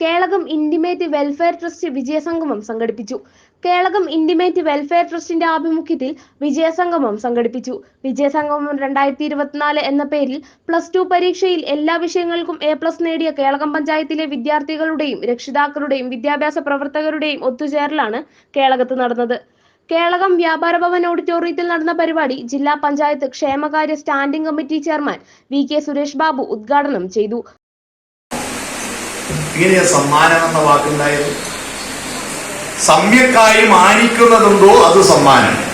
Kelakam intimate welfare trust വിജയസംഗമം സംഘടിപ്പിച്ചു. Kelakam intimate welfare ട്രസ്റ്റിന്റെ ആഭിമുഖ്യത്തിൽ വിജയസംഗമം സംഘടിപ്പിച്ചു. വിജയസംഗമം രണ്ടായിരത്തി ഇരുപത്തിനാല് എന്ന പേരിൽ പ്ലസ് ടു പരീക്ഷയിൽ എല്ലാ വിഷയങ്ങൾക്കും എ പ്ലസ് നേടിയ കേളകം പഞ്ചായത്തിലെ വിദ്യാർത്ഥികളുടെയും രക്ഷിതാക്കളുടെയും വിദ്യാഭ്യാസ പ്രവർത്തകരുടെയും ഒത്തുചേരലാണ് കേളകത്ത് നടന്നത്. കേളകം വ്യാപാര ഭവൻ ഓഡിറ്റോറിയത്തിൽ നടന്ന പരിപാടി ജില്ലാ പഞ്ചായത്ത് ക്ഷേമകാര്യ standing committee chairman V K Suresh Babu ഉദ്ഘാടനം ചെയ്തു. ഇങ്ങനെയാ സമ്മാനം എന്ന വാക്കുണ്ടായത് സമ്യക്കായി മാനിക്കുന്നതുണ്ടോ അത് സമ്മാനം.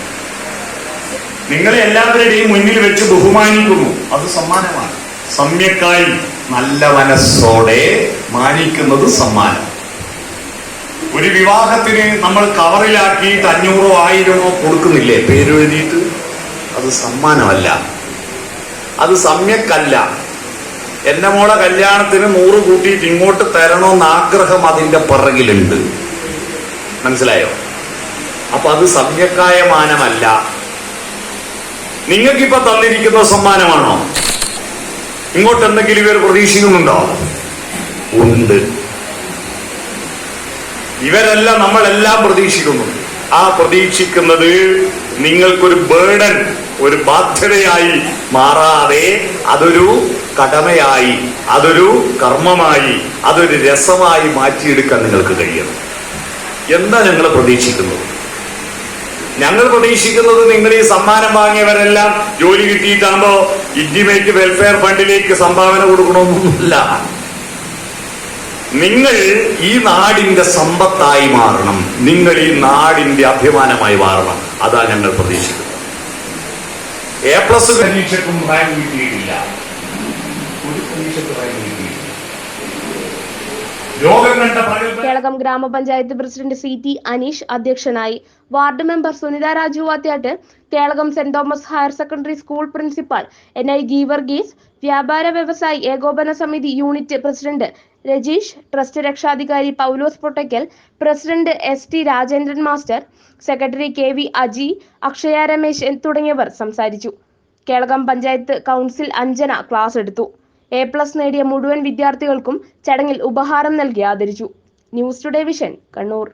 നിങ്ങളെ എല്ലാവരുടെയും മുന്നിൽ വെച്ച് ബഹുമാനിക്കുന്നു. അത് സമ്മാനമാണ്. സമ്യക്കായി നല്ല മനസ്സോടെ മാനിക്കുന്നത് സമ്മാനം. ഒരു വിവാഹത്തിന് നമ്മൾ കവറിലാക്കിയിട്ട് അഞ്ഞൂറോ ആയിരമോ കൊടുക്കുന്നില്ലേ? പേരെഴുതിയിട്ട് അത് സമ്മാനമല്ല. അത് സമ്യക്കല്ല. എന്റെ മോളെ കല്യാണത്തിന് നൂറ് കൂട്ടിയിട്ട് ഇങ്ങോട്ട് തരണമെന്ന് ആഗ്രഹം അതിന്റെ പിറകിലുണ്ട്. മനസ്സിലായോ? അപ്പൊ അത് സമ്യക്കായ മാനമല്ല. നിങ്ങൾക്കിപ്പോ തന്നിരിക്കുന്ന സമ്മാനമാണോ? ഇങ്ങോട്ട് എന്തെങ്കിലും ഇവർ പ്രതീക്ഷിക്കുന്നുണ്ടോ? ഉണ്ട്. ഇവരെല്ലാം നമ്മളെല്ലാം പ്രതീക്ഷിക്കുന്നു. ആ പ്രതീക്ഷിക്കുന്നത് നിങ്ങൾക്കൊരു ബേഡൻ ഒരു ബാധ്യതയായി മാറാതെ അതൊരു കടമയായി അതൊരു കർമ്മമായി അതൊരു രസമായി മാറ്റിയെടുക്കാൻ നിങ്ങൾക്ക് കഴിയണം. എന്താ ഞങ്ങൾ പ്രതീക്ഷിക്കുന്നത്? ഞങ്ങൾ പ്രതീക്ഷിക്കുന്നത് നിങ്ങൾ ഈ സമ്മാനം വാങ്ങിയവരെല്ലാം ജോലി കിട്ടിയിട്ടാകുമ്പോ ഇന്റിമേറ്റ് വെൽഫെയർ ഫണ്ടിലേക്ക് സംഭാവന കൊടുക്കണമെന്നൊന്നുമില്ല. നിങ്ങൾ ഈ നാടിന്റെ സമ്പത്തായി മാറണം. നിങ്ങൾ ഈ നാടിന്റെ അഭിമാനമായി മാറണം. അതാ ഞങ്ങൾ പ്രതീക്ഷിക്കുന്നത്. എ പ്ലസ് പരീക്ഷക്കും റാങ്ക് കിട്ടിയിട്ടില്ല. ഒരു പരീക്ഷക്ക് റാങ്ക് കിട്ടിയിട്ടില്ല. കണ്ട കേളകം ഗ്രാമപഞ്ചായത്ത് പ്രസിഡന്റ് സി ടി അനീഷ് അധ്യക്ഷനായി. Ward member Sunitha Raju Vathyattu Kelakam Saint Thomas higher secondary school principal N I Geevarghese വ്യാപാര വ്യവസായി ഏകോപന സമിതി യൂണിറ്റ് പ്രസിഡന്റ് രജീഷ് ട്രസ്റ്റ് രക്ഷാധികാരി Paulose Pottakkal president S T Rajendran master secretary K V Aji Akshaya Ramesh തുടങ്ങിയവർ സംസാരിച്ചു. Kelakam panchayat council Anjana class എടുത്തു. A plus നേടിയ മുഴുവൻ വിദ്യാർത്ഥികൾക്കും ചടങ്ങിൽ ഉപഹാരം നൽകി ആദരിച്ചു. News today vision Kannur.